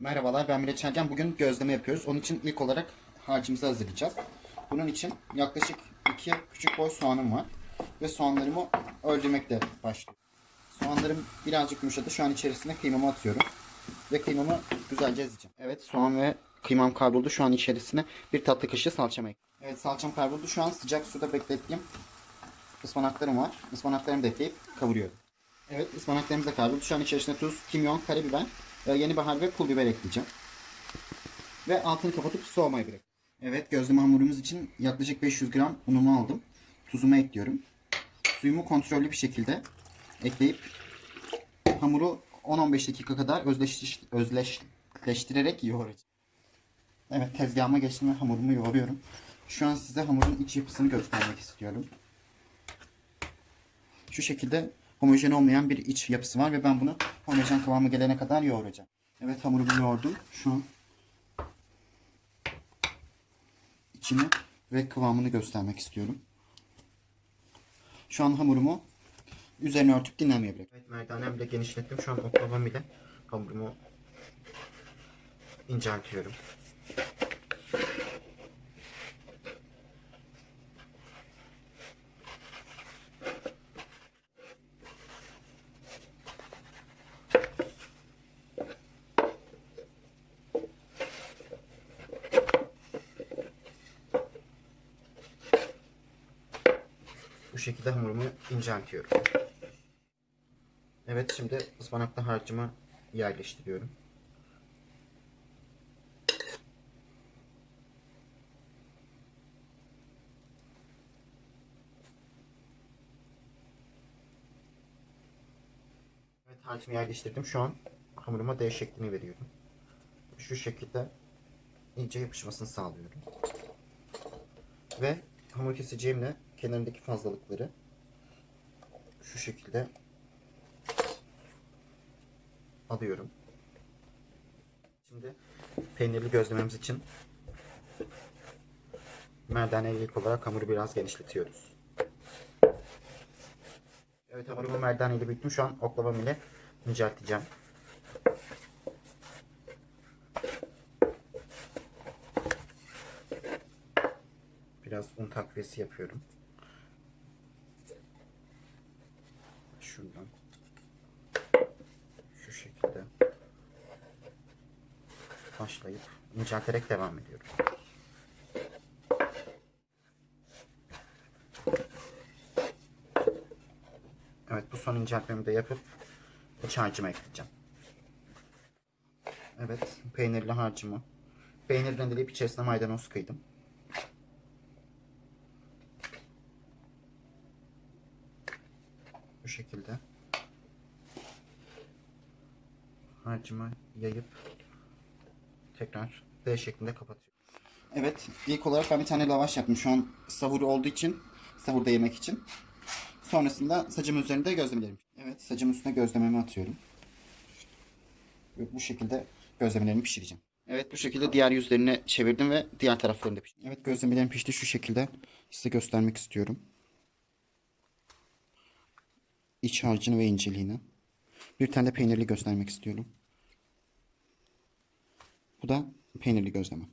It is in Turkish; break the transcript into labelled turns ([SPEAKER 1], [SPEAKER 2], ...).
[SPEAKER 1] Merhabalar ben Miraç Ergen. Bugün gözleme yapıyoruz. Onun için ilk olarak harcımızı hazırlayacağız. Bunun için yaklaşık iki küçük boy soğanım var. Ve soğanlarımı öldürmekle başlıyorum. Soğanlarım birazcık yumuşadı. Şu an içerisine kıymamı atıyorum. Ve kıymamı güzelce ezeceğim. Evet soğan ve kıymam kavruldu. Şu an içerisine bir tatlı kaşığı salçamı ekledim. Evet salçam kavruldu. Şu an sıcak suda beklettiğim ıspanaklarım var. Ispanaklarımı da ekleyip kavuruyorum. Evet ıspanaklarımız da kavruldu. Şu an içerisine tuz, kimyon, karabiber, yeni bahar ve pul biber ekleyeceğim. Ve altını kapatıp soğumaya bırak. Evet gözleme hamurumuz için yaklaşık 500 gram unumu aldım. Tuzumu ekliyorum. Suyumu kontrollü bir şekilde ekleyip hamuru 10-15 dakika kadar özleş, özleştirerek yoğuracağım. Evet tezgahıma geçtim ve hamurumu yoğuruyorum. Şu an size hamurun iç yapısını göstermek istiyorum. Şu şekilde homojen olmayan bir iç yapısı var ve ben bunu homojen kıvamı gelene kadar yoğuracağım. Evet hamurumu yoğurdum. Şu an içini ve kıvamını göstermek istiyorum. Şu an hamurumu üzerine örtüp dinlenmeye bırakıyorum. Evet merdanem bile genişlettim. Şu an oklavam ile hamurumu inceltiyorum. Bu şekilde hamurumu inceltiyorum. Evet şimdi ıspanaklı harcımı yerleştiriyorum. Evet harcımı yerleştirdim. Şu an hamuruma D şeklini veriyorum. Şu şekilde iyice yapışmasını sağlıyorum. Ve hamur keseceğimle kenarındaki fazlalıkları şu şekilde alıyorum. Şimdi peynirli gözlememiz için merdaneyle ilk olarak hamuru biraz genişletiyoruz. Evet hamurumu merdaneyle büyüttüm. Şu an oklavam ile incelteceğim. Biraz un takviyesi yapıyorum. Şuradan. Şu şekilde. Başlayıp incelterek devam ediyorum. Evet bu son inceltmemi de yapıp iç harcıma ekleyeceğim. Evet peynirli harcımı. Peynir rendeleyip içerisine maydanoz kıydım. Bu şekilde. Harcımı yayıp tekrar D şeklinde kapatıyorum. Evet ilk olarak ben bir tane lavaş yaptım. Şu an sahur olduğu için sahurda yemek için. Sonrasında sacımın üzerinde gözlemelerim. Evet sacımın üstüne gözlememi atıyorum. Bu şekilde gözlemelerimi pişireceğim. Evet bu şekilde diğer yüzlerine çevirdim ve diğer taraflarını da pişirdim. Evet gözlemelerim pişti şu şekilde size göstermek istiyorum. İç harcını ve inceliğini. Bir tane de peynirli göstermek istiyorum. Bu da peynirli gözleme.